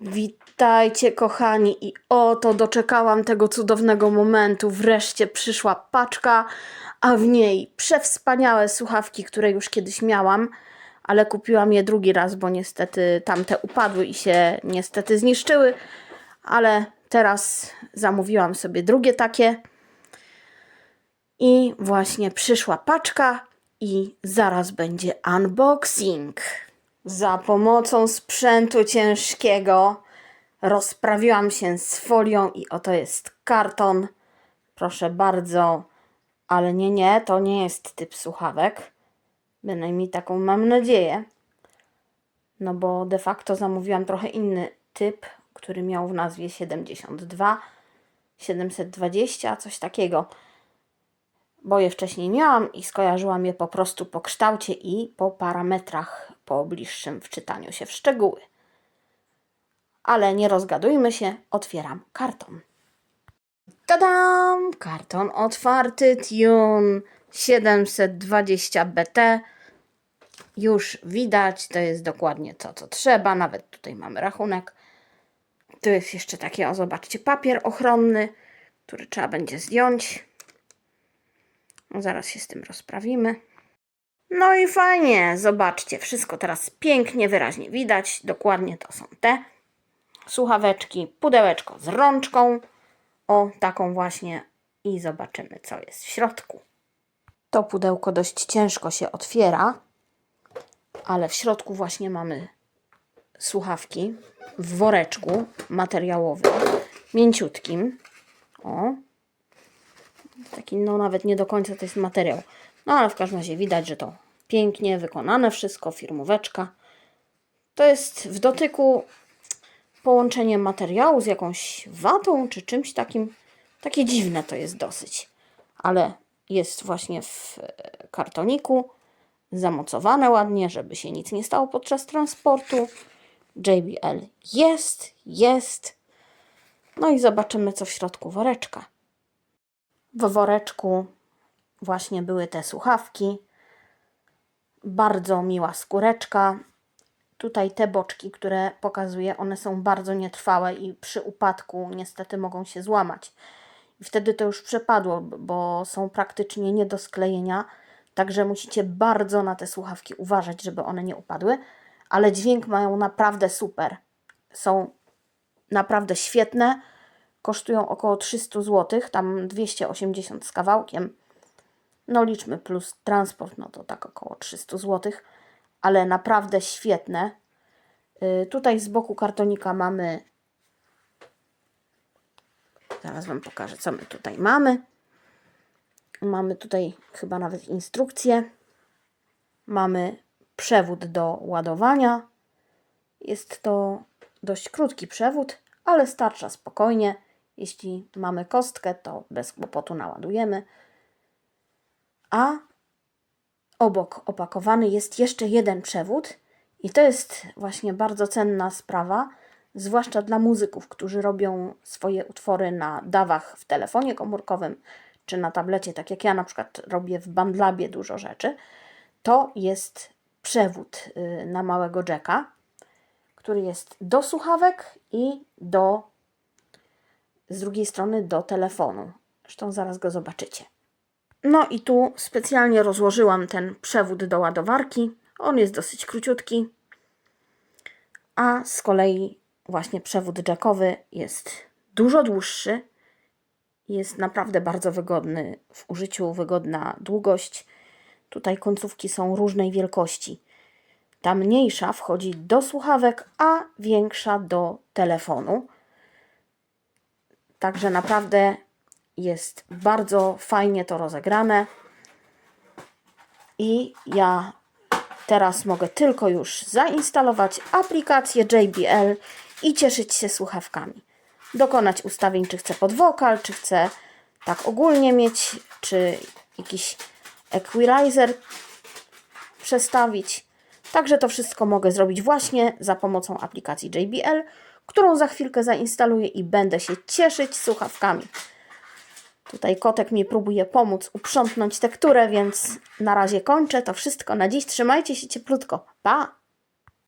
Witajcie, kochani, i oto doczekałam tego cudownego momentu. Wreszcie przyszła paczka, a w niej przewspaniałe słuchawki, które już kiedyś miałam, ale kupiłam je drugi raz, bo niestety tamte upadły i się niestety zniszczyły. Ale teraz zamówiłam sobie drugie takie. I właśnie przyszła paczka i zaraz będzie unboxing. Za pomocą sprzętu ciężkiego rozprawiłam się z folią i oto jest karton. Proszę bardzo, ale nie, nie, to nie jest typ słuchawek. Bynajmniej taką mam nadzieję. No bo de facto zamówiłam trochę inny typ, który miał w nazwie 72, 720, coś takiego bo je wcześniej miałam i skojarzyłam je po prostu po kształcie i po parametrach po bliższym wczytaniu się w szczegóły. Ale nie rozgadujmy się, otwieram karton. Tadam! Karton otwarty, Tune 720BT. Już widać, to jest dokładnie to, co trzeba. Nawet tutaj mamy rachunek. Tu jest jeszcze taki, o zobaczcie, papier ochronny, który trzeba będzie zdjąć. No, Zaraz się z tym rozprawimy. No i fajnie, zobaczcie, wszystko teraz pięknie, wyraźnie widać. Dokładnie to są te słuchaweczki, pudełeczko z rączką. O, taką właśnie. I zobaczymy, co jest w środku. To pudełko dość ciężko się otwiera, ale w środku właśnie mamy słuchawki w woreczku materiałowym, mięciutkim. O, taki no nawet nie do końca to jest materiał. No ale w każdym razie widać, że to pięknie wykonane wszystko, firmóweczka. To jest w dotyku połączenie materiału z jakąś watą czy czymś takim. Takie dziwne to jest dosyć. Ale jest właśnie w e, kartoniku zamocowane ładnie, żeby się nic nie stało podczas transportu. JBL jest, jest. No i zobaczymy, co w środku woreczka. W woreczku właśnie były te słuchawki. Bardzo miła skóreczka. Tutaj te boczki, które pokazuję, one są bardzo nietrwałe i przy upadku niestety mogą się złamać. I wtedy to już przepadło, bo są praktycznie nie do sklejenia. Także musicie bardzo na te słuchawki uważać, żeby one nie upadły. Ale dźwięk mają naprawdę super. Są naprawdę świetne kosztują około 300 zł, tam 280 z kawałkiem. No liczmy plus transport, no to tak około 300 zł, ale naprawdę świetne. Yy, tutaj z boku kartonika mamy, zaraz Wam pokażę, co my tutaj mamy. Mamy tutaj chyba nawet instrukcję. Mamy przewód do ładowania. Jest to dość krótki przewód, ale starcza spokojnie. Jeśli mamy kostkę, to bez kłopotu naładujemy. A obok opakowany jest jeszcze jeden przewód, i to jest właśnie bardzo cenna sprawa, zwłaszcza dla muzyków, którzy robią swoje utwory na dawach w telefonie komórkowym czy na tablecie, tak jak ja na przykład robię w Bandlabie dużo rzeczy. To jest przewód y, na małego jacka, który jest do słuchawek i do z drugiej strony do telefonu. Zresztą zaraz go zobaczycie. No i tu specjalnie rozłożyłam ten przewód do ładowarki. On jest dosyć króciutki. A z kolei właśnie przewód jackowy jest dużo dłuższy. Jest naprawdę bardzo wygodny w użyciu, wygodna długość. Tutaj końcówki są różnej wielkości. Ta mniejsza wchodzi do słuchawek, a większa do telefonu. Także naprawdę jest bardzo fajnie to rozegrane. I ja teraz mogę tylko już zainstalować aplikację JBL i cieszyć się słuchawkami. Dokonać ustawień, czy chcę pod wokal, czy chcę tak ogólnie mieć, czy jakiś equalizer przestawić. Także to wszystko mogę zrobić właśnie za pomocą aplikacji JBL, którą za chwilkę zainstaluję i będę się cieszyć słuchawkami. Tutaj kotek mi próbuje pomóc uprzątnąć tekturę, więc na razie kończę to wszystko na dziś. Trzymajcie się cieplutko. Pa!